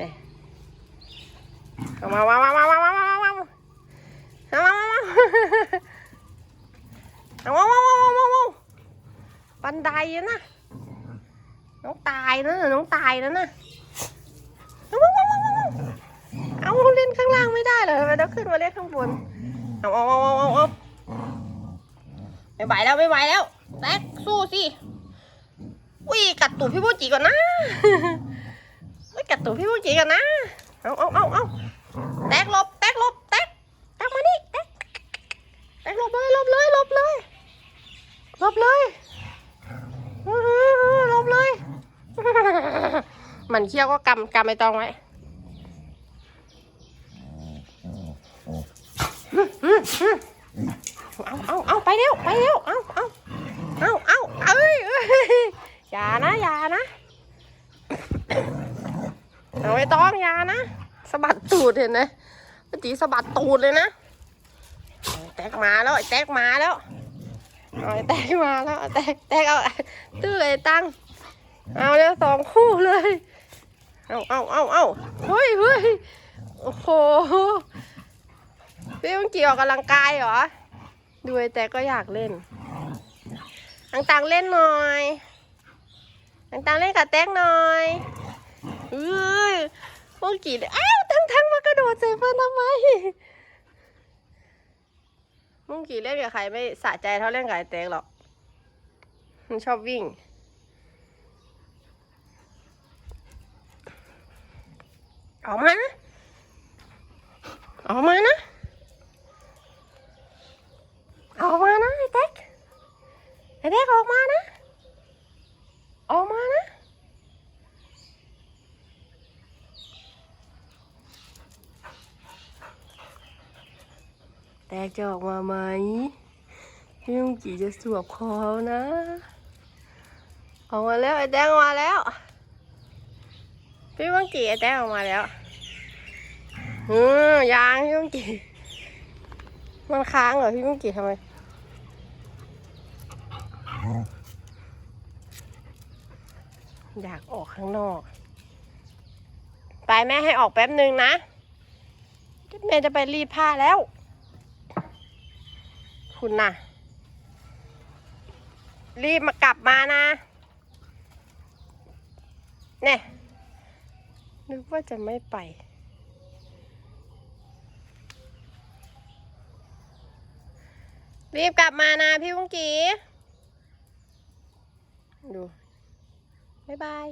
นี่เอามามามามามามามามามามาเอามามามาเอามามามามามาบันไดอะนะน้องตายนะน้องตายแล้วนะเอามามามามามาเอาเล่นข้างล่างไม่ได้เหรอทำไมต้องขึ้นมาเล่นข้างบนเอาเอาเอาเอาเอาเอาไม่ไหวแล้วไม่ไหวแล้วแท็กสู้สิอุ้ยกัดตูดพี่โบจีก่อนนะไม่ กัดตูดพี่ผู้จีกันนะ เอาเอาเอาเอาแตกหลบแตกหลบแตกแตกมานี่แตกแตกหลบเลยหลบเลยหลบเลยหลบเลยหลบเลย มันเคี้ยวก็กำกำไม่ต้องไว้เอาเอาเอาไปเร็วไปเร็วเอาเอาเอาเอาเอ้ยเอ้ยอย่านะอย่านะ เอาไม่ต้องยานะสะบัดตูดเห็นไหมปตีสะบัดตูดเลยนะแตกมาแล้วไอแตกมาแล้วไอแตกมาแล้วแตกแตกเอาตื้อไอ้ตั้งเอาแล้วสองคู่เลยเอาเอาเอาเอาเฮ้ยเฮ้ยโอ้โหพี่มึงกี่ออกกำลังกายเหรอดูไอ้แตกก็อยากเล่นตังตังเล่นหน่อยตังตังเล่นกับแตกหน่อยเอ้ ยเมื่อกี้เนี่ยอ้าวทั้งทั้งมากระโดดใส่เพื่อนทำไมมื่อกี้เล่นกับใครไม่สะใจเท่าเล่นกับไอ้เต็กหรอกมันชอบวิ่ง ออกมานะ ออกมานะ ออกมานะไอ้เต็กไอ้เต็กออกมานะ ออกมานะ แตกจะออกมาไหมพี่ลุงจีจะสวบคอเขานะ ออกมาแล้วไอ้แตงออกมาแล้ว พี่ลุงจีไอ้แตงออกมาแล้วอืมยางพี่ลุงจีมันค้างเหรอพี่ลุงจีทำไมอยากออกข้างนอก ไปแม่ให้ออกแป๊บหนึ่งนะ แม่จะไปรีดผ้าแล้ว คุณน่ะ รีบมากลับมานะ เนี่ย นึกว่าจะไม่ไป รีบกลับมานะพี่วุ้งกีดู บ๊ายบาย